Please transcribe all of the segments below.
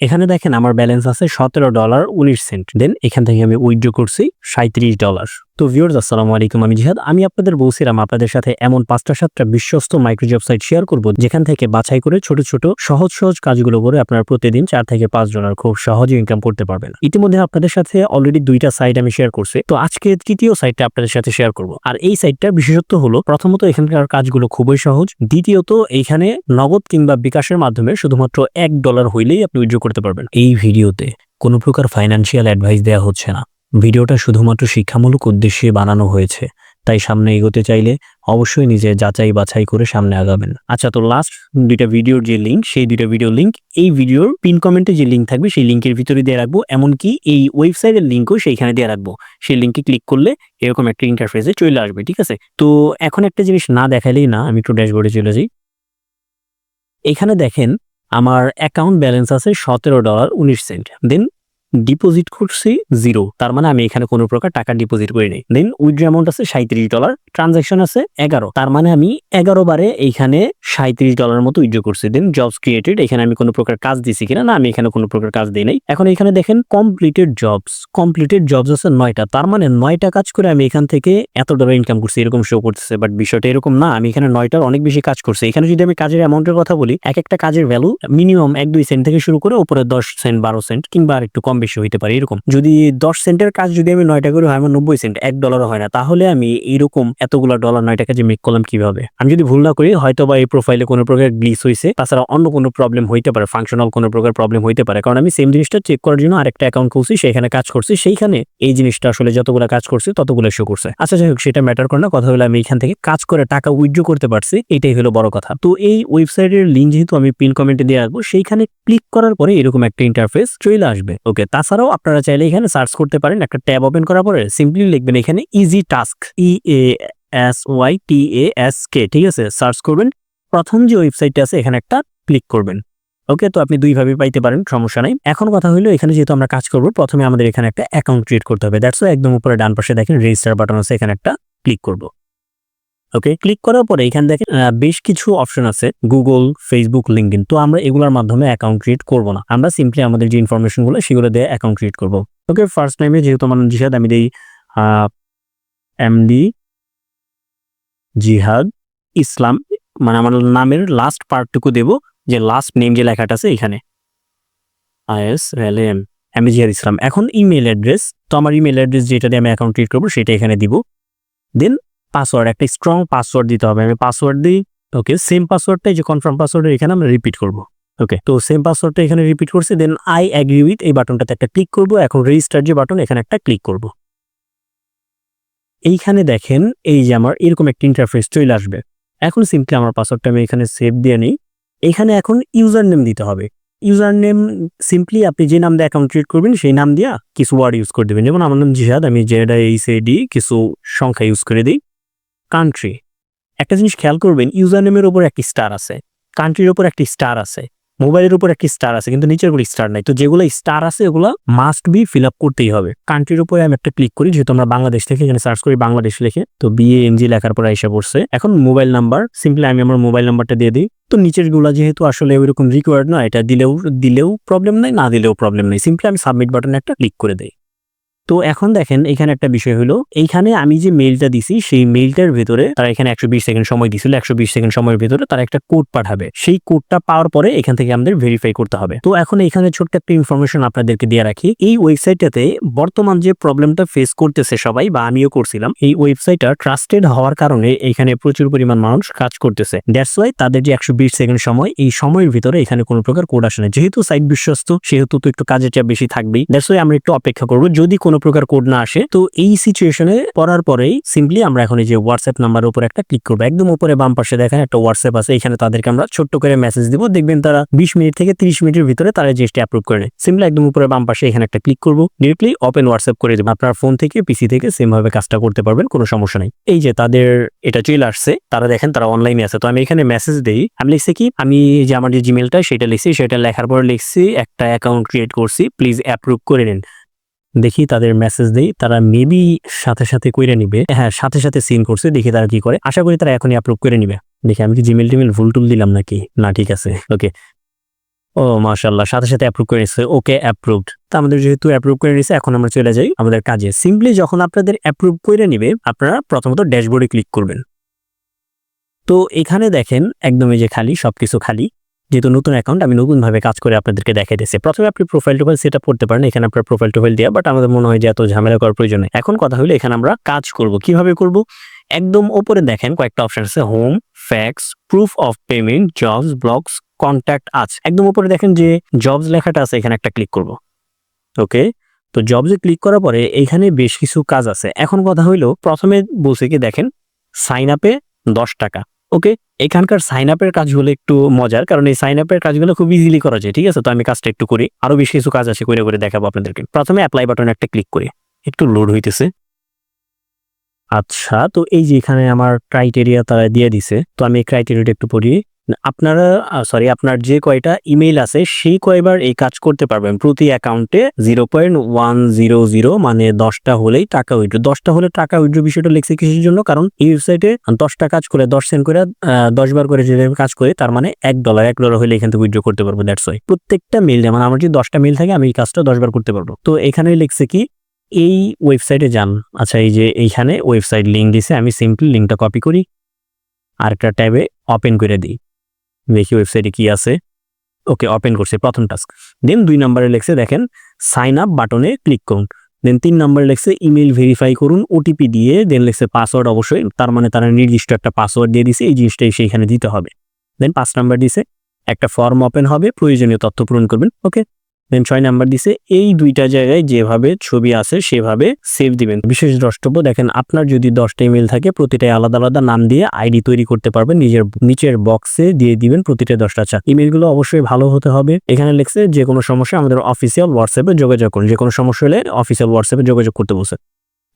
এখানে দেখেন আমার ব্যালেন্স আছে সতেরো ডলার উনিশ সেন্ট দেন এখান থেকে আমি উইথড্র করছি সাঁত্রিশ ডলার তো ভিউর্স আসসালামু আলাইকুম, আমি জিহাদ। আমি আপনাদের বলছিলাম আপনাদের সাথে এমন পাঁচটা সাতটা বিশ্বস্ত মাইক্রোজব সাইট শেয়ার করব, যেখান থেকে বাছাই করে ছোট ছোট, সহজ সহজ কাজগুলো করে আপনারা প্রতিদিন চার থেকে পাঁচ ডলার খুব সহজে ইনকাম করতে পারবেন। ইতিমধ্যে আপনাদের সাথে অলরেডি দুইটা সাইট আমি শেয়ার করছি। তো আজকে তৃতীয় সাইটটা আপনাদের সাথে শেয়ার করব। আর এই সাইটটার বিশেষত্ব হলো, প্রথমত এখানকার কাজগুলো খুবই সহজ। দ্বিতীয়ত এইখানে নগদ কিংবা বিকাশের মাধ্যমে শুধুমাত্র এক ডলার হইলেই আপনি উইথড্র করতে পারবেন। এই ভিডিওতে কোনো প্রকার ফাইন্যান্সিয়াল অ্যাডভাইস দেওয়া হচ্ছে না। ভিডিওটা শুধুমাত্র শিক্ষামূলক উদ্দেশ্যে বানানো হয়েছে, তাই সামনে এগোতে চাইলে অবশ্যই নিজে যাচাই বাছাই করে সামনে আগাবেন। আচ্ছা তো লাস্ট দুইটা ভিডিওর যে লিঙ্ক সেই দুইটা ভিডিও লিঙ্ক এই ভিডিওর পিন কমেন্টে যে লিঙ্ক থাকবে, সেই লিঙ্কের ভিতরে দিয়ে রাখব, এমনকি এই ওয়েবসাইটের লিঙ্কও সেইখানে দিয়ে রাখব। সেই লিঙ্কে ক্লিক করলে এরকম একটা ইন্টারফেসে চলে আসবে, ঠিক আছে? তো এখন একটা জিনিস না দেখালেই না, আমি একটু ড্যাশবোর্ডে চলে যাই। এখানে দেখেন, আমার অ্যাকাউন্ট ব্যালেন্স আছে সতেরো ডলার উনিশ সেন্ট দেন ডিপোজিট করছি জিরো তার মানে আমি এখানে কোনো প্রকার টাকা ডিপোজিট করি নাই। দেন উইথড্র অ্যামাউন্ট আছে সাঁত্রিশ ডলার ট্রানজাকশন আছে এগারো। তার মানে আমি এগারো বারে এইখানে সাঁত্রিশ ডলার মতো উইথড্র করছি। দেন জবস ক্রিয়েটেড এখানে আমি কোনো প্রকার কাজ দিছি কিনা? না, আমি এখানে কোনো প্রকার কাজ দিই নাই। এখন এখানে দেখেন কমপ্লিটেড জবস কমপ্লিটেড জবস আছে নয়টা। তার মানে নয়টা কাজ করে আমি এখান থেকে এত ডলার ইনকাম করছি, এরকম শো করতেছে। বাট বিষয়টা এরকম না, আমি এখানে নয়টার অনেক বেশি কাজ করছি। এখানে যদি আমি কাজের অ্যামাউন্টের কথা বলি, এক একটা কাজের ভ্যালু মিনিমাম এক দুই সেন্ট থেকে শুরু করে উপরে দশ সেন্ট বারো সেন্ট কিংবা আর একটু কম বেশি হইতে পারে, এরকম। যদি দশ সেন্টের কাজ যদি আমি নয়টা করে হয়, আমার নব্বই সেন্ট, এক ডলারও হয় না, তাহলে আমি এইরকম এতগুলো ডলার নয় নয়টা কাজে মেক করলাম কীভাবে? আমি যদি ভুল না করি হয়তো বা এই প্রোফাইলে কোনো প্রকার গ্লিস হয়েছে তাছাড়া অন্য কোনো প্রবলেম হইতে পারে ফাংশনাল কোনো প্রকার প্রবলেম হইতে পারে, কারণ আমি সেম জিনিসটা চেক করার জন্য আরেকটা অ্যাকাউন্ট খুলছি সেখানে কাজ করছি, সেইখানে এই জিনিসটা আসলে যতগুলো কাজ করছি, ততগুলো শো করছে। আচ্ছা যাই হোক, সেটা ম্যাটার করে না, কথা হলো আমি এখান থেকে কাজ করে টাকা উইথড্র করতে পারছি, এটাই হলো বড় কথা। তো এই ওয়েবসাইটের লিঙ্ক যেহেতু আমি পিন কমেন্টে দিয়ে রাখব, সেইখানে ক্লিক করার পরে এরকম একটা ইন্টারফেস চলে আসবে ওকে তাছাড়াও আপনারা চাইলে এখানে সার্চ করতে পারেন, একটা ট্যাব ওপেন করার পরে সিম্পলি লিখবেন এখানে easy task E A S Y T A S K ঠিক আছে? সার্চ করবেন, প্রথম যে ওয়েবসাইটটা আছে, এখানে একটা ক্লিক করবেন। ওকে তো আপনি দুইভাবে পাইতে পারেন, সমস্যা নাই। এখন কথা হলো এখানে যেহেতু আমরা কাজ করব, প্রথমে আমাদের এখানে একটা অ্যাকাউন্ট ক্রিয়েট করতে হবে। দ্যাটস একদম উপরে ডান পাশে দেখেন রেজিস্টার বাটন আছে, এখানে একটা ক্লিক করব। ওকে ক্লিক করার পরে এখানে আহ, বেশ কিছু অপশন আছে গুগল ফেসবুক লিঙ্কডিন তো আমরা এগুলোর মাধ্যমে অ্যাকাউন্ট ক্রিয়েট করব না। আমরা সিম্পলি আমাদের যে ইনফরমেশনগুলো সেগুলো দিয়ে অ্যাকাউন্ট ক্রিয়েট করব। ওকে ফার্স্ট টাইমে যেহেতু আমার জিহাদ আমি দিই এমডি জিহাদ ইসলাম মানে আমার নামের লাস্ট পার্টটুকু দেব যে লাস্ট নেম যে লেখাটা আছে এখানে। আইএস এল এম এমডি জিহাদ ইসলাম এখন ইমেল অ্যাড্রেস তো আমার ইমেল অ্যাড্রেস যেটা দিয়ে আমি অ্যাকাউন্ট ক্রিয়েট করব সেটা এখানে দিব। দেন পাসওয়ার্ড একটা স্ট্রং পাসওয়ার্ড দিতে হবে। আমি পাসওয়ার্ড দিই ওকে সেম পাসওয়ার্ডটাই যে কনফার্ম পাসওয়ার্ড এখানে আমরা রিপিট করব ওকে তো সেম পাসওয়ার্ডটা এখানে রিপিট করছি দেন আই অ্যাগ্রি উইথ এই বাটনটাতে একটা ক্লিক করব, এখন রেজিস্টার যে বাটন এখানে একটা ক্লিক করব। এইখানে দেখেন, এই যে আমার এরকম একটা ইন্টারফেস চলে আসবে। এখন সিম্পলি আমার পাসওয়ার্ডটা আমি এখানে সেভ দিয়ে নিই। এখানে এখন ইউজার নেম দিতে হবে। ইউজার নেম সিম্পলি আপনি যে নাম দিয়ে অ্যাকাউন্ট ক্রিয়েট করবেন, সেই নাম দিয়া কিছু ওয়ার্ড ইউজ করে দেবেন। যেমন আমার নাম জিহাদ, আমি জেডা এইচ এ ডি, কিছু সংখ্যা ইউজ করে দিই। কান্ট্রি একটা জিনিস খেয়াল করবেন ইউজার নেমের উপর একটি স্টার আছে কান্ট্রির উপর একটি স্টার আছে, মোবাইলের উপর একটি স্টার আছে, কিন্তু নিচেরগুলো স্টার নাই। তো যেগুলো স্টার আছে, ওগুলো মাস্ট বি ফিল আপ করতেই হবে। কান্ট্রির উপরে আমি একটা ক্লিক করি, যেহেতু আমরা বাংলাদেশ থেকে এখানে সার্চ করি, বাংলাদেশ লিখে, তো বিএ এমজি লেখার পর এসে পড়ছে। এখন মোবাইল নাম্বার সিম্পলি আমি আমার মোবাইল নাম্বারটা দিয়ে দিই। তো নিচেরগুলা যেহেতু আসলে ওইরকম রিকোয়ার্ড না, এটা দিলেও দিলেও প্রবলেম নাই, না দিলেও প্রবলেম নেই। সিম্পলি আমি সাবমিট বাটনে একটা ক্লিক করে দেই। তো এখন দেখেন, এখানে একটা বিষয় হলো, এইখানে আমি যে মেইলটা দিছি, সেই মেইলটার ভেতরে তারা এখানে একশো বিশ সেকেন্ড সময় দিছিল, একশো বিশ সেকেন্ড সময়ের ভেতরে তারা একটা কোড পাঠাবে। সেই কোডটা পাওয়ার পরে এখান থেকে আমাদের ভেরিফাই করতে হবে। তো এখন এখানে ছোট্ট একটা ইনফরমেশন আপনাদেরকে দিয়ে রাখি। এই ওয়েবসাইটটাতে বর্তমান যে প্রবলেমটা ফেস করতেছে সবাই, বা আমিও করছিলাম, এই ওয়েবসাইটটা ট্রাস্টেড হওয়ার কারণে এখানে প্রচুর পরিমাণ মানুষ কাজ করতেছে। দ্যাটস ওয়াই তাদের যে একশো বিশ সেকেন্ড সময়, এই সময়ের ভিতরে এখানে কোনো প্রকার কোড আসে না। যেহেতু সাইট বিশ্বস্ত, সেহেতু তো একটু কাজের চাপ বেশি থাকবেই। দ্যাটস ওয়াই আমরা একটু অপেক্ষা করব। যদি কোনো প্রকার কোড না আসে, তো এই সিচুয়েশনে পড়ার পরেই সিম্পলি আমরা এখন এই যে হোয়াটসঅ্যাপ নাম্বার উপরে একটা ক্লিক করব। একদম উপরে বাম পাশে দেখেন একটা হোয়াটসঅ্যাপ আছে, এখানে তাদেরকে আমরা ছোট্ট করে মেসেজ দিব। দেখবেন তারা বিশ মিনিট থেকে তিরিশ মিনিটের ভিতরে তারা জিনিসটা অ্যাপ্রুভ করে নেয়। সিম্পলি একদম উপরে বাম পাশে এখানে একটা ক্লিক করব। ডিরেক্টলি ওপেন হোয়াটসঅ্যাপ করে দেবেন আপনার ফোন থেকে পিসি থেকে সেম ভাবে কাজটা করতে পারবেন, কোনো সমস্যা নেই। এই যে তাদের এটা চলে আসছে, তারা দেখেন তারা অনলাইনে আছে। তো আমি এখানে মেসেজ দিই, আমি লিখছি কি, আমি যে আমার যে জিমেলটা সেটা লিখছি। সেটা লেখার পর লিখছি, একটা অ্যাকাউন্ট ক্রিয়েট করছি প্লিজ অ্যাপ্রুভ করে নিন। দেখি তাদের মেসেজ দেই, তারা মেবি সাথে সাথে কইরে নিবে। হ্যাঁ সাথে সাথে সিন করছে, দেখি তারা কি করে। আশা করি তারা এখনই অ্যাপ্রুভ করে নিবে। দেখি আমি কি জিমেল টিমেল ভুল টুল দিলাম নাকি? না, ঠিক আছে। ওকে ও মাশাল্লাহ সাথে সাথে অ্যাপ্রুভ করে নিচ্ছে ওকে অ্যাপ্রুভড তো আমাদের যেহেতু অ্যাপ্রুভ করে নিচ্ছে এখন আমরা চলে যাই আমাদের কাজে। সিম্পলি যখন আপনাদের অ্যাপ্রুভ করে নিবে, আপনারা প্রথমত ড্যাশবোর্ডে ক্লিক করবেন। তো এখানে দেখেন একদমই যে খালি, সবকিছু খালি। যেহেতু নতুন অ্যাকাউন্ট আমি নতুনভাবে কাজ করে আপনাদেরকে দেখাই দিচ্ছি প্রথমে আপনি প্রোফাইল টোফাইল সেট আপ করতে পারেন, এখানে আপনার প্রোফাইল টোফাইল দেওয়া বাট আমাদের মনে হয় যে এত ঝামেলা করার প্রয়োজন নেই। এখন কথা হলো এখানে আমরা কাজ করব। কীভাবে করব? একদম ওপরে দেখেন কয়েকটা অপশন আছে home FAQs proof of payment jobs blogs contact us একদম উপরে দেখেন যে জবস লেখাটা আছে, এখানে একটা ক্লিক করব। ওকে তো জবসে ক্লিক করার পরে এখানে বেশ কিছু কাজ আছে। এখন কথা হইল প্রথমে বসে কি দেখেন সাইন আপে দশ টাকা। ওকে এখানকার সাইন আপের কাজগুলো একটু মজার, কারণ এই সাইন আপের কাজগুলো খুব ইজিলি করা যায়, ঠিক আছে? তো আমি কাজটা একটু করি। আরও বেশ কিছু কাজ আছে, করে করে দেখাবো আপনাদেরকে। প্রথমে অ্যাপ্লাই বাটনে একটা ক্লিক করি। একটু লোড হইতেছে। আচ্ছা তো এই যে এখানে আমার ক্রাইটেরিয়া তারা দিয়ে দিছে, তো আমি এই ক্রাইটেরিয়াটা একটু পড়ি। আপনারা সরি আপনার যে কয়টা ইমেইল আছে, সেই কয়বার এই কাজ করতে পারবেন। প্রতি অ্যাকাউন্টে zero point one zero zero মানে দশটা হলেই টাকা উইড্রো। দশটা হলে টাকা উইড্রো বিষয়টা লিখছে কিসের জন্য? কারণ এই ওয়েবসাইটে দশটা কাজ করে, দশ সেন্ট করে দশ বার করে যে কাজ করে, তার মানে এক ডলার এক ডলার হলে এখান থেকে উইড্রো করতে পারব দ্যাটস ওয়াই প্রত্যেকটা মেল যেমন আমার যদি দশটা মেল থাকে, আমি এই কাজটা দশ বার করতে পারব। তো এখানে লিখছে কি, এই ওয়েবসাইটে যান। আচ্ছা এই যে এইখানে ওয়েবসাইট লিঙ্ক দিছে, আমি সিম্পলি লিঙ্কটা কপি করি আর একটা ট্যাবে ওপেন করে দিই। দেখি ওয়েবসাইটে কি আছে। ওকে ওপেন করছে, প্রথম টাস্ক দেন দুই নম্বরে লেখছে, দেখেন সাইন আপ বাটনে ক্লিক করুন। দেন তিন নম্বরে লেখছে ইমেল ভেরিফাই করুন ওটিপি দিয়ে দেন লেখছে পাসওয়ার্ড অবশ্যই, তার মানে তারা নির্দিষ্ট একটা পাসওয়ার্ড দিয়ে দিছে এই জিনিসটাই সেইখানে দিতে হবে। দেন পাঁচ নাম্বার দিছে একটা ফর্ম ওপেন হবে, প্রয়োজনীয় তথ্য পূরণ করবেন। ওকে দেন ছয় নাম্বার দিছে, এই দুইটা জায়গায় যেভাবে ছবি আছে সেভাবে সেভ দিবেন। বিশেষ দ্রষ্টব্য, দেখেন আপনার যদি দশটা ইমেল থাকে প্রতিটাই আলাদা আলাদা নাম দিয়ে আইডি তৈরি করতে পারবেন, নিজের নিচের বক্সে দিয়ে দিবেন প্রতিটা দশটা চা ইমেলগুলো অবশ্যই ভালো হতে হবে। এখানে লিখছে, যে কোনো সমস্যা আমাদের অফিসিয়াল হোয়াটসঅ্যাপে যোগাযোগ করুন। যে কোনো সমস্যা হলে অফিসিয়াল হোয়াটসঅ্যাপে যোগাযোগ করতে বসে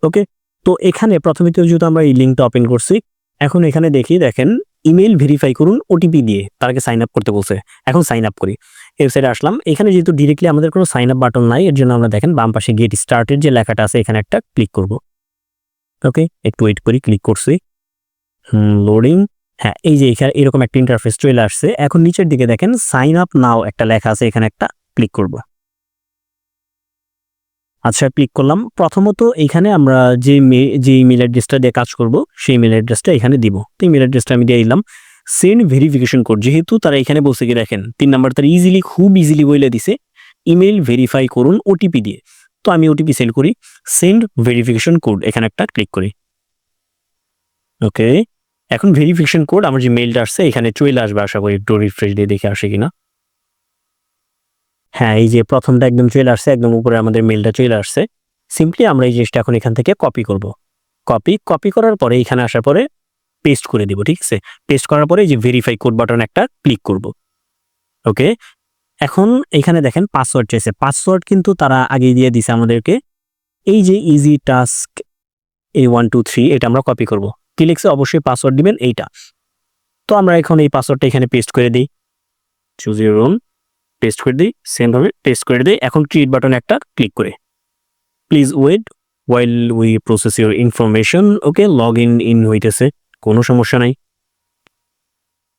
ওকে তো এখানে প্রথমে যেহেতু আমরা এই লিঙ্কটা ওপেন করছি, এখন এখানে দেখি, দেখেন ইমেল ভেরিফাই করুন ওটিপি দিয়ে, তারকে সাইন আপ করতে বলছে। এখন সাইন আপ করি। ওয়েবসাইটে আসলাম। এখানে যেহেতু ডিরেক্টলি আমাদের কোনো সাইন আপ বাটন নাই, এর জন্য আমরা দেখেন বাম পাশে গেট স্টার্টের যে লেখাটা আছে, এখানে একটা ক্লিক করব। ওকে একটু ওয়েট করি ক্লিক করছি। লোডিং হ্যাঁ এই যে এখানে এরকম একটা ইন্টারফেস চলে আসছে। এখন নিচের দিকে দেখেন সাইন আপ নাও একটা লেখা আছে, এখানে একটা ক্লিক করব। আচ্ছা ক্লিক করলাম। প্রথমত এখানে আমরা যে যে ইমেল অ্যাড্রেসটা দিয়ে কাজ করব, সেই ইমেল অ্যাড্রেসটা এখানে দিব। তো ইমেল অ্যাড্রেসটা আমি দিয়ে দিলাম সেন্ড ভেরিফিকেশন কোড যেহেতু তারা এখানে বসে গিয়ে দেখেন, তিন নাম্বার তারা ইজিলি খুব ইজিলি বলে দিছে ইমেল ভেরিফাই করুন ওটিপি দিয়ে। তো আমি ওটিপি সেন্ড করি সেন্ড ভেরিফিকেশন কোড এখানে একটা ক্লিক করি। ওকে এখন ভেরিফিকেশন কোড আমার যে মেলটা আসছে, এখানে চলে আসবে, আশা করি একটু রিফ্রেশ দিয়ে দেখে আসে কিনা। হ্যাঁ এই যে প্রথমটা একদম চলে আসছে, একদম উপরে আমাদের মেলটা চলে আসছে। সিম্পলি আমরা এই জিনিসটা এখন এখান থেকে কপি করব। কপি কপি করার পরে এখানে আসার পরে পেস্ট করে দিব, ঠিক আছে? পেস্ট করার পরে এই যে ভেরিফাই কোড বাটন একটা ক্লিক করব। ওকে এখন এখানে দেখেন পাসওয়ার্ড চাইছে। পাসওয়ার্ড কিন্তু তারা আগে দিয়ে দিছে আমাদেরকে। এই যে ইজি টাস্ক এই ওয়ান টু থ্রি এটা আমরা কপি করব। কি অবশ্যই পাসওয়ার্ড দিবেন, এইটা। তো আমরা এখন এই পাসওয়ার্ডটা এখানে পেস্ট করে দিই। চুজ ইউর ওন পেস্ট করে দিই সেমভাবে পেস্ট করে দিই। এখন ক্রিয়েট বাটন একটা ক্লিক করে। Please wait while we process your information okay log in in হইতেছে, কোনো সমস্যা নাই।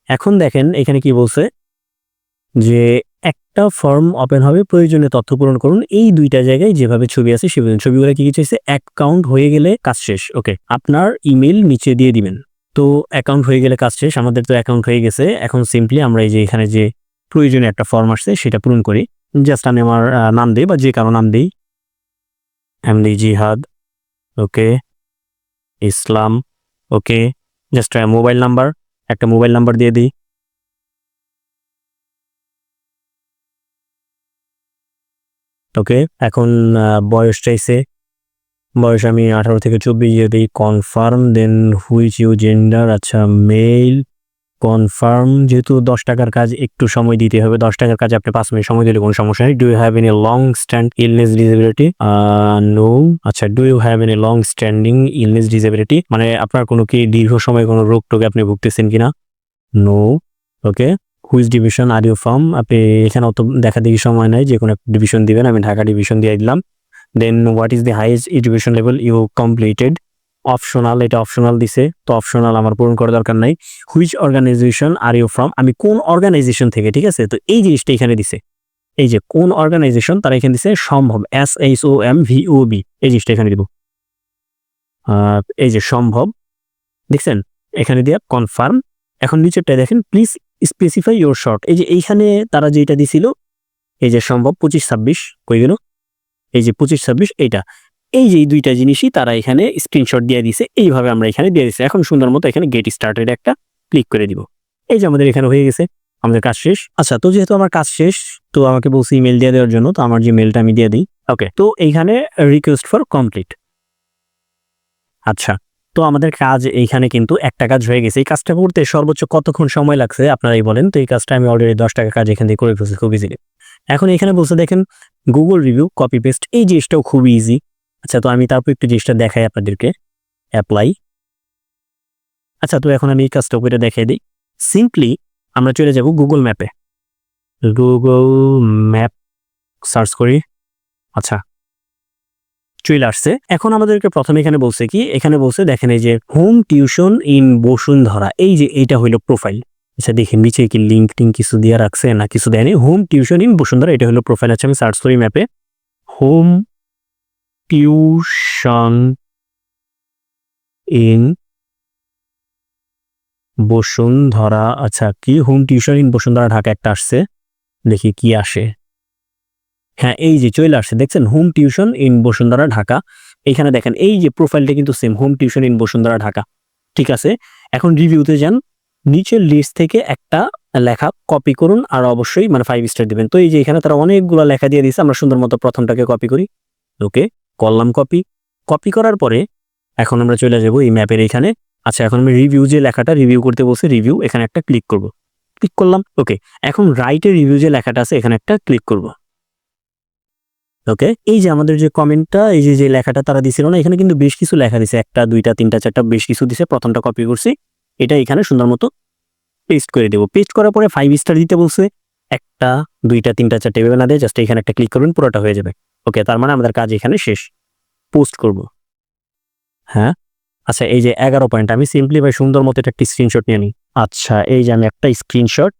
এখন দেখেন, এখানে কি বলছে? যে একটা ফর্ম ওপেন হবে, প্রয়োজনীয় তথ্য পূরণ করুন। এই দুইটা জায়গায় যেভাবে ছবি আছে সেভাবে ছবিগুলো কি কি চাইছে? অ্যাকাউন্ট হয়ে গেলে কাজ শেষ ওকে আপনার ইমেল নিচে দিয়ে দিবেন। তো অ্যাকাউন্ট হয়ে গেলে কাজ শেষ, আমাদের তো অ্যাকাউন্ট হয়ে গেছে। এখন সিম্পলি আমরা এই যে এখানে যে প্রয়োজনীয় একটা ফর্ম আসছে, সেটা পূরণ করি। জাস্ট আমি আমার নাম দিই বা যে কারও নাম দিই। MD Jihad, okay. Islam, okay. Just mobile number একটা মোবাইল নাম্বার দিয়ে দিই। ওকে, এখন বয়স চাইছে। বয়স আমি আঠারো থেকে চব্বিশ দিয়ে দিই। Confirm then which you gender আচ্ছা মেল কনফার্ম যেহেতু দশ টাকার কাজ একটু সময় দিতে হবে, দশ টাকার কাজ আপনি পাঁচ মিনিট সময় দিলে কোনো সমস্যা নেই। Do you have any long stand illness disability no আচ্ছা do you have any long standing illness disability মানে আপনার কোনো কি দীর্ঘ সময় কোনো রোগ টোকে আপনি ভুগতেছেন কিনা? No okay which division are you from আপনি এখানে অত দেখা দেখি সময় নাই, যে কোনো ডিভিশন দিবেন, আমি ঢাকা ডিভিশন দিয়ে দিলাম। Then what is the highest education level you completed optional এটা অপশনাল দিছে, তো অপশনাল আমার পূরণ করার দরকার নাই। Which organization are you from আমি কোন অর্গানাইজেশন থেকে, ঠিক আছে? তো এই জিনিসটা এখানে দিছে। এই যে কোন অর্গানাইজেশন তারা এখানে দিছে সম্ভব S H O M V O B এই জিনিসটা এখানে দিব। এই যে সম্ভব, দেখছেন? এখানে দিয়া কনফার্ম এখন নিচেরটা দেখেন প্লিজ স্পেসিফাই ইউর শর্ট এই যে এইখানে তারা যেটা দিছিল, এই যে সম্ভব, পঁচিশ ছাব্বিশ, কই গেল? এই যে পঁচিশ ছাব্বিশ, এইটা। এই যে দুইটা জিনিসই তারা এখানে স্ক্রিনশট দিয়ে দিছে। এইভাবে আমরা এখানে দিয়ে দিচ্ছি এখন সুন্দর মতো এখানে গেট স্টার্টেড একটা ক্লিক করে দিব। এই যে আমাদের এখানে হয়ে গেছে। আমাদের কাজ শেষ। আচ্ছা তো যেহেতু আমার কাজ শেষ, তো আমাকে বলছি ইমেল দিয়ে দেওয়ার জন্য, তো আমার যে মেলটা আমি দিয়ে দিই। ওকে তো এইখানে রিকোয়েস্ট ফর কমপ্লিট আচ্ছা তো আমাদের কাজ এইখানে কিন্তু একটা কাজ হয়ে গেছে। এই কাজটা করতে সর্বোচ্চ কতক্ষণ সময় লাগছে, আপনারাই বলেন। তো এই কাজটা আমি অলরেডি দশ টাকা কাজ এখান থেকে করে ফেলছি, খুব ইজিলি এখন এখানে বলছে, দেখেন গুগল রিভিউ কপি পেস্ট এই জিনিসটাও খুবই ইজি আচ্ছা তো আমি তারপর একটু জিনিসটা দেখাই আপনাদেরকে অ্যাপ্লাই আচ্ছা তো এখন আমি এই কাজটা উপরে দেখাই দিই। সিম্পলি আমরা চলে যাব গুগল ম্যাপে গুগল ম্যাপ সার্চ করি। আচ্ছা। চলে আসছে। এখন আমাদেরকে প্রথমে এখানে বলছে কি, এখানে বলছে দেখেন এই যে হোম টিউশন ইন বসুন্ধরা, এই যে এইটা হইল প্রোফাইল আচ্ছা দেখেন নিচে কি লিঙ্ক টিঙ্ক কিছু দিয়ে রাখছে না কিছু দেয়নি। হোম টিউশন ইন বসুন্ধরা, এটা হলো প্রোফাইল আছে আমি সার্চ করি ম্যাপে হোম টিউশন ইন বসুন্ধরা। আচ্ছা কি home tuition in Bashundhara Dhaka একটা আসছে। দেখি কি আসে। হ্যাঁ এই যে চলে আসছে, দেখছেন? Home tuition in Bashundhara, Dhaka. এখানে দেখেন, এই যে প্রোফাইলটা কিন্তু same home tuition in Bashundhara, Dhaka. ঠিক আছে? এখন রিভিউতে যান। নিচের লিস্ট থেকে একটা লেখা কপি করুন আর অবশ্যই মানে ফাইভ স্টার দিবেন। তো এই যে এখানে তারা অনেকগুলো লেখা দিয়ে দিয়েছে, আমরা সুন্দর মতো প্রথমটাকে কপি করি। ওকে করলাম কপি। কপি করার পরে এখন আমরা চলে যাব এই ম্যাপের এখানে আচ্ছা এখন আমি রিভিউ যে লেখাটা রিভিউ করতে বলছি রিভিউ এখানে একটা ক্লিক করব। ক্লিক করলাম ওকে এখন রাইটের রিভিউ যে লেখাটা আছে, এখানে একটা ক্লিক করব। ওকে এই যে আমাদের যে কমেন্টটা এই যে লেখাটা তারা দিছিল না, এখানে কিন্তু বেশ কিছু লেখা দিছে। একটা, দুইটা, তিনটা, চারটা বেশ কিছু দিছে, প্রথমটা কপি করছি। এটা এখানে সুন্দর মতো পেস্ট করে দেবো। পেস্ট করার পরে ফাইভ স্টার দিতে বলছে। একটা, দুইটা, তিনটা, চারটে ভেবে না দিয়ে জাস্ট এখানে একটা ক্লিক করবেন, পুরোটা হয়ে যাবে। ওকে তার মানে আমাদের কাজ এখানে শেষ। পোস্ট করব। হ্যাঁ? আচ্ছা এই যে এগারো পয়েন্ট আমি সিম্পলি ভাই সুন্দর মতো এটা একটি স্ক্রিনশট নিয়ে নিই। আচ্ছা এই যে আমি একটা স্ক্রিনশট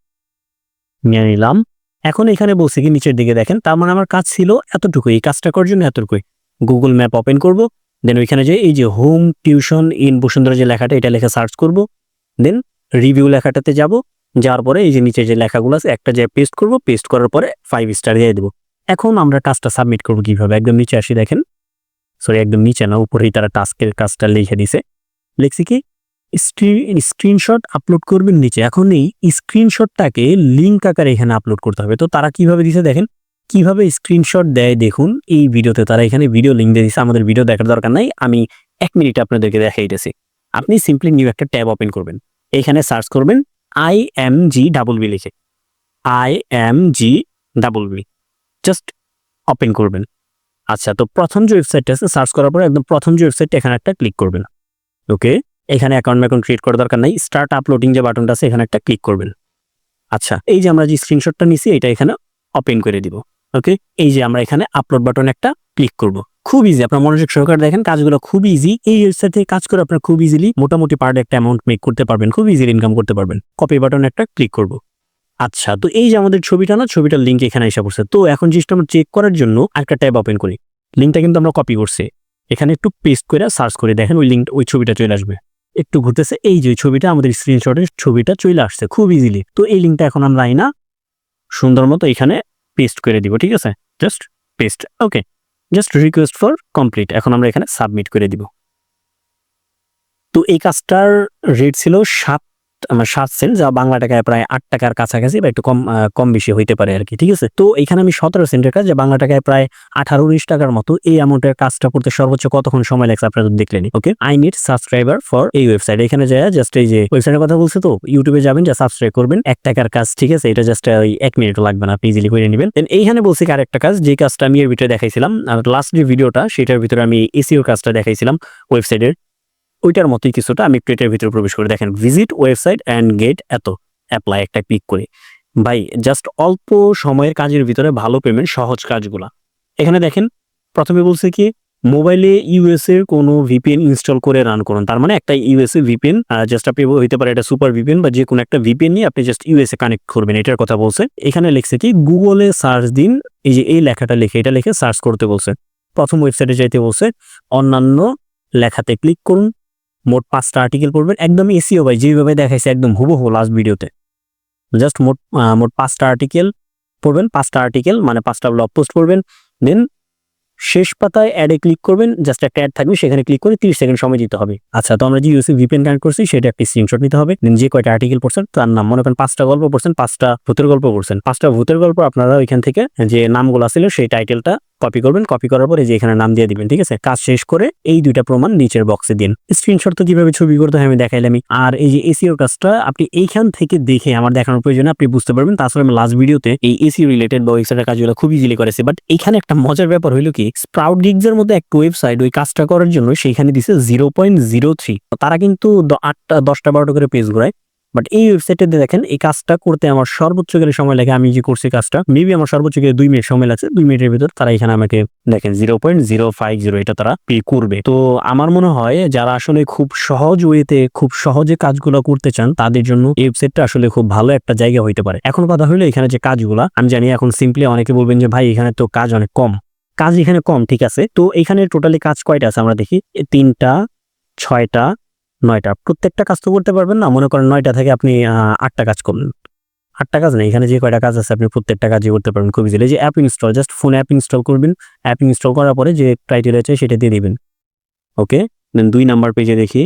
নিয়ে নিলাম। এখন এখানে বলছি কি, নিচের দিকে দেখেন, তার মানে আমার কাজ ছিল এতটুকু এই কাজটা করার জন্য এতটুকুই। গুগল ম্যাপ ওপেন করব দেন ওইখানে যে এই যে হোম টিউশন ইন বসুন্ধরা যে লেখাটা, এটা লেখা সার্চ করব দেন রিভিউ লেখাটাতে যাব, যাওয়ার পরে এই যে নিচে যে লেখাগুলো আছে, একটা যে পেস্ট করব পেস্ট করার পরে ফাইভ স্টার দিয়ে দেবো। এখন আমরা কাজটা সাবমিট করব কীভাবে? একদম নিচে আসি, দেখেন। সরি একদম নিচে না, উপরেই তারা টাস্কের কাজটা লিখে দিছে। লিখছি কি? স্ক্রিনশট আপলোড করবেন নিচে। এখন এই স্ক্রিনশটটাকে লিঙ্ক আকারে এখানে আপলোড করতে হবে। তো তারা কীভাবে দিছে, দেখেন? কীভাবে স্ক্রিনশট দেয়, দেখুন। এই ভিডিওতে তারা এখানে ভিডিও লিঙ্ক দিয়ে দিছে। আমাদের ভিডিও দেখার দরকার নাই। আমি এক মিনিট আপনাদেরকে দেখাইতেছি। আপনি সিম্পলি নিউ একটা ট্যাব ওপেন করবেন। এখানে সার্চ করবেন I M G double B লিখে। I M G double B just open করবেন। আচ্ছা তো প্রথম যে ওয়েবসাইটটা আছে সার্চ করার পরে একদম প্রথম যে ওয়েবসাইটটা এখানে একটা ক্লিক করবেন। ওকে এখানে অ্যাকাউন্ট অ্যাকাউন্ট ক্রিয়েট করার দরকার নাই। স্টার্ট আপলোডিং যে বাটনটা আছে, এখানে একটা ক্লিক করবেন। আচ্ছা এই যে আমরা যে স্ক্রিনশটটা নিছি, এটা এখানে ওপেন করে দিব। ওকে এই যে আমরা এখানে আপলোড বাটন একটা ক্লিক করব। খুব ইজি আপনার মনোযোগ সহকারে দেখেন, কাজগুলো খুব ইজি এই ওয়েবসাইট থেকে কাজ করে আপনার খুব ইজিলি মোটামুটি পার একটা অ্যামাউন্ট মেক করতে পারবেন, খুব ইজিলি ইনকাম করতে পারবেন। কপি বাটন একটা ক্লিক করব। আচ্ছা তো এই যে আমাদের ছবিটা না, ছবিটার লিঙ্ক এখানে এসে পড়ছে। তো এখন জিনিসটা আমরা চেক করার জন্য একটা ট্যাব ওপেন করি। লিঙ্কটা কিন্তু আমরা কপি করছি। এখানে একটু পেস্ট করে সার্চ করে দেখেন ওই লিঙ্ক ওই ছবিটা চলে আসবে। একটু ঘুরতেছে, এই যে ছবিটা, আমাদের স্ক্রিনশটের ছবিটা চলে আসছে, খুব ইজিলি তো এই লিঙ্কটা এখন আমরা আইনা সুন্দর মতো এখানে পেস্ট করে দিব, ঠিক আছে? Just paste okay just request for complete এখন আমরা এখানে সাবমিট করে দিব। তো এই কাজটার রেট ছিল সাত সাত সেন্ট যা বাংলা টাকায় প্রায় আট টাকার কাছাকাছি বা একটু কম কম বেশি হইতে পারে আর কি, ঠিক আছে? তো এখানে আমি সতেরো সেন্টের কাজ, যা বাংলা টাকায় প্রায় আঠারো উনিশ টাকার মতো, এই অ্যামাউন্টের কাজটা করতে সর্বোচ্চ কতক্ষণ সময় লাগছে আপনারা দেখলেন okay I need subscriber for এই ওয়েবসাইট এখানে যায় জাস্ট এই যে ওয়েবসাইটের কথা বলছে তো ইউটিউবে যাবেন, যা সাবস্ক্রাইব করবেন, এক টাকার কাজ, ঠিক আছে? এটা জাস্ট ওই এক মিনিট লাগবে না, আপনি ইজিলি করে নেবেন। দেন এইখানে বলছি কি আরেকটা কাজ, যে কাজটা আমি এর ভিতরে দেখাইছিলাম, আর লাস্ট যে ভিডিওটা সেটার ভিতরে আমি এসিওর কাজটা দেখাইছিলাম ওয়েবসাইটের ওইটার মতোই কিছুটা আমি এটার ভিতরে প্রবেশ করে। দেখেন ভিজিট ওয়েবসাইট অ্যান্ড গেট এত। অ্যাপ্লাই একটা ক্লিক করে। ভাই জাস্ট অল্প সময়ের কাজের ভিতরে ভালো পেমেন্ট সহজ কাজগুলা। এখানে দেখেন, প্রথমে বলছে কি মোবাইলে ইউএসএ কোনো ভিপিএন ইনস্টল করে রান করুন। তার মানে একটা ইউএসএ ভিপিএন জাস্ট আপনি হইতে পারে এটা সুপার ভিপিএন বা যে কোনো একটা ভিপিএন নিয়ে আপনি জাস্ট ইউএসএ কানেক্ট করবেন। এটার কথা বলছে। এখানে লিখছে কি গুগলে সার্চ দিন। এই যে এই লেখাটা লিখে, এটা লিখে সার্চ করতে বলছে। প্রথম ওয়েবসাইটে যাইতে বলছে। অন্যান্য লেখাতে ক্লিক করুন। মোট পাঁচটা আর্টিকেল পড়বেন, একদমই এসিও ভাই, যেভাবে দেখাইছে একদম হুবহু লাস্ট ভিডিওতে জাস্ট মোট মোট পাঁচটা আর্টিকেল পড়বেন, পাঁচটা আর্টিকেল মানে পাঁচটা ব্লগ পোস্ট করবেন দেন শেষ পাতায় অ্যাডে ক্লিক করবেন জাস্ট একটা অ্যাড থাকবে, সেখানে ক্লিক করে তিরিশ সেকেন্ড সময় দিতে হবে। আচ্ছা তো আমরা যে ইউসি ভিপিএন কানেক্ট করছি, সেটা একটি স্ক্রিনশট নিতে হবে দেন যে কয়টা আর্টিকেল পড়ছেন, তার নাম, মনে করেন পাঁচটা গল্প পড়ছেন, পাঁচটা ভূতের গল্প পড়ছেন। পাঁচটা ভূতের গল্প আপনারা ওইখান থেকে যে নামগুলো ছিল, সেই টাইটেলটা কপি করবেন কপি করার পরে যে এখানে নাম দিয়ে দিবেন, ঠিক আছে? কাজ শেষ করে এই দুইটা প্রমাণ নিচের বক্সে দিন। স্ক্রিনশট তো কীভাবে ছবি করতে হয় আমি দেখাইলামই। আর এই যে এসিওর কাজটা আপনি এইখান থেকে দেখে আমার দেখানোর প্রয়োজন আপনি বুঝতে পারবেন, তাছাড়া আমি লাস্ট ভিডিওতে এই এসিও রিলেটেড বা ওয়েবসাইটের কাজগুলো খুব ইজিলি করেছে। বাট এখানে একটা মজার ব্যাপার হইল কি স্প্রাউট গিগসের মধ্যে একটা ওয়েবসাইট ওই কাজটা করার জন্য সেইখানে দিছে জিরো পয়েন্ট জিরো থ্রি তারা কিন্তু আটটা, দশটা, বারোটা করে পেজ ঘুরায়। বাট এই ওয়েবসাইটে দেখেন, এই কাজটা করতে আমার সর্বোচ্চ গেলে সময় লাগে। আমি যে করছি কাজটা মেবি আমার সর্বোচ্চ গেলে দুই মিনিট সময় লাগছে। দুই মিনিটের ভিতর তারা এখানে আমাকে দেখেন zero point zero five zero এটা তারা পে করবে। তো আমার মনে হয় যারা আসলে খুব সহজ ওয়েতে, খুব সহজে কাজগুলো করতে চান, তাদের জন্য এই ওয়েবসাইটটা আসলে খুব ভালো একটা জায়গা হইতে পারে। এখন কথা হলো এখানে যে কাজগুলা, আমি জানি এখন সিম্পলি অনেকে বলবেন যে, ভাই, এখানে তো কাজ অনেক কম। কাজ এখানে কম, ঠিক আছে? তো এখানে টোটালি কাজ কয়টা আছে? আমরা দেখি, তিনটা, ছয়টা নয়টা। প্রত্যেকটা কাজ তো করতে পারবেন না। মনে করেন নয়টা থেকে আপনি আটটা কাজ করলেন। আটটা কাজ নেই। এখানে যে কয়টা কাজ আছে, আপনি প্রত্যেকটা কাজই করতে পারবেন খুব ইজিলি যে app install just phone app install করবেন। অ্যাপ ইনস্টল করার পরে যে ক্রাইটেরিয়া আছে, সেটা দিয়ে দিবেন। ওকে দেন দুই নাম্বার পেজে দেখি।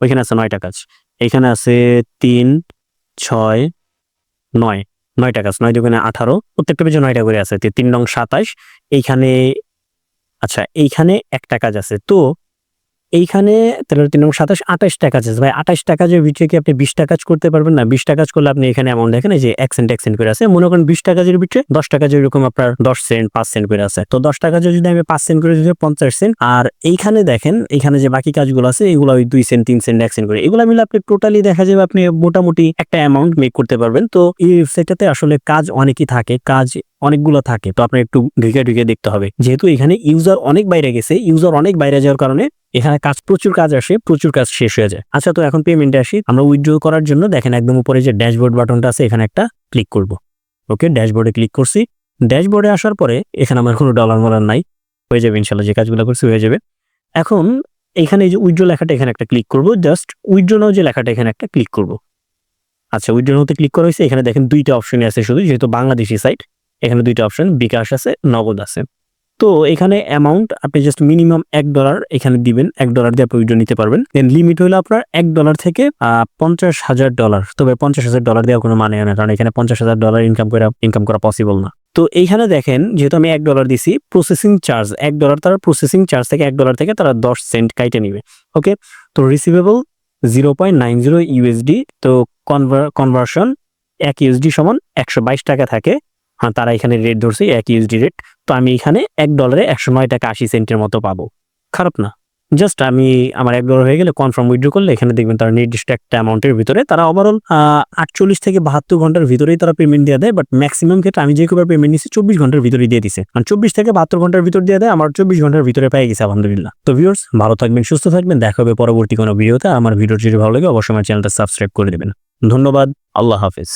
ওইখানে আছে নয়টা কাজ। এখানে আছে তিন, ছয়, নয়। নয়টা কাজ। নয় দুগুণে আঠারো। প্রত্যেকটা পেজে নয়টা করে আছে। তিন নং সাতাশ। এইখানে আচ্ছা এইখানে একটা কাজ আছে। তো এইখানে তাহলে তিন নং সাতাশ আঠাশ টাকা আছে। ভাই আঠাশটা কাজের ভিতরে কি আপনি বিশটা কাজ করতে পারবেন না বিশটা কাজ করলে আপনি এখানে এমন দেখেন যে এক সেন্ট এক সেন্ট করে আছে। মনে করেন বিশটা কাজের ভিতরে দশ টাকা যেরকম আপনার দশ সেন্ট পাঁচ সেন্ট করে আছে। তো দশ টাকা যদি আমি পাঁচ সেন্ট করে যদি পঞ্চাশ সেন্ট আর এইখানে দেখেন এখানে যে বাকি কাজগুলো আছে এগুলো ওই দুই সেন্ট তিন সেন্ট এক সেন্ট করে। এগুলো মিলে আপনি টোটালি দেখা যাবে আপনি মোটামুটি একটা অ্যামাউন্ট মেক করতে পারবেন। তো এই ওয়েবসাইটটাতে আসলে কাজ অনেকই থাকে। কাজ অনেকগুলো থাকে। তো আপনার একটু ঢুকে ঢুকে দেখতে হবে। যেহেতু এখানে ইউজার অনেক বাইরে গেছে ইউজার অনেক বাইরে যাওয়ার কারণে এখানে কাজ, প্রচুর কাজ আসে, প্রচুর কাজ শেষ হয়ে যায়। আচ্ছা তো এখন পেমেন্টে আসি। আমরা উইথড্র করার জন্য দেখেন একদম উপরে যে ড্যাশবোর্ড বাটনটা আছে, এখানে একটা ক্লিক করব। ওকে ড্যাশবোর্ডে ক্লিক করছি। ড্যাশবোর্ডে আসার পরে এখানে আমার কোনো ডলার মলার নাই। হয়ে যাবে ইনশাল্লাহ, যে কাজগুলো করছি হয়ে যাবে। এখন এখানে যে উইথড্র লেখাটা এখানে একটা ক্লিক করব। জাস্ট উইথড্র নাও যে লেখাটা এখানে একটা ক্লিক করব। আচ্ছা উইথড্র নাওতে ক্লিক করা হয়েছে। এখানে দেখেন দুইটা অপশন আছে শুধু, যেহেতু বাংলাদেশি সাইট এখানে দুইটা অপশন বিকাশ আছে, নগদ আছে। তো এখানে অ্যামাউন্ট আপনি জাস্ট মিনিমাম এক ডলার এখানে দিবেন, এক ডলার দিয়ে আপনি নিতে পারবেন। দেন লিমিট হলো আপনার এক ডলার থেকে পঞ্চাশ হাজার ডলার তবে পঞ্চাশ হাজার ডলার দেওয়ার কোনো মানে না, কারণ এখানে পঞ্চাশ হাজার ডলার ইনকাম করা ইনকাম করা পসিবল না। তো এইখানে দেখেন, যেহেতু আমি এক ডলার দিছি প্রসেসিং চার্জ এক ডলার তারা প্রসেসিং চার্জ থেকে এক ডলার থেকে তারা দশ সেন্ট কাইটে নিবে ওকে তো receivable zero point nine zero USD তো কনভার কনভার্সন এক ইউএসডি সমান একশো বাইশ টাকা থাকে। হ্যাঁ তারা এখানে রেট ধরছে, এক ইউএসডি রেট তো আমি এখানে এক ডলারে একশো নয় টাকা আশি সেন্টের মতো পাবো। খারাপ না। জাস্ট আমি, আমার এক ডলার হয়ে গেলে কনফার্ম উইথড্র করলে এখানে দেখবেন তারা নির্দিষ্ট একটা অ্যামাউন্টের ভিতরে, তারা ওভারঅল আটচল্লিশ থেকে বাহাত্তর ঘণ্টার ভিতরেই তারা পেমেন্ট দিয়ে দেয় বাট ম্যাক্সিমাম ক্ষেত্রে আমি যে কবার পেমেন্ট নিচ্ছি চব্বিশ ঘণ্টার ভিতরে দিয়ে দিছে। মানে চব্বিশ থেকে বাহাত্তর ঘণ্টার ভিতর দিয়ে দেয়, আমার চব্বিশ ঘণ্টার ভিতরে পেয়ে গেছে, আলহামদুলিল্লাহ। তো ভিউর্স ভালো থাকবেন, সুস্থ থাকবেন, দেখা হবে পরবর্তী কোনো ভিডিওতে আমার ভিডিও যদি ভালো লাগে, অবশ্যই আমার চ্যানেলটা সাবস্ক্রাইব করে দেবেন। ধন্যবাদ, আল্লাহ হাফিজ।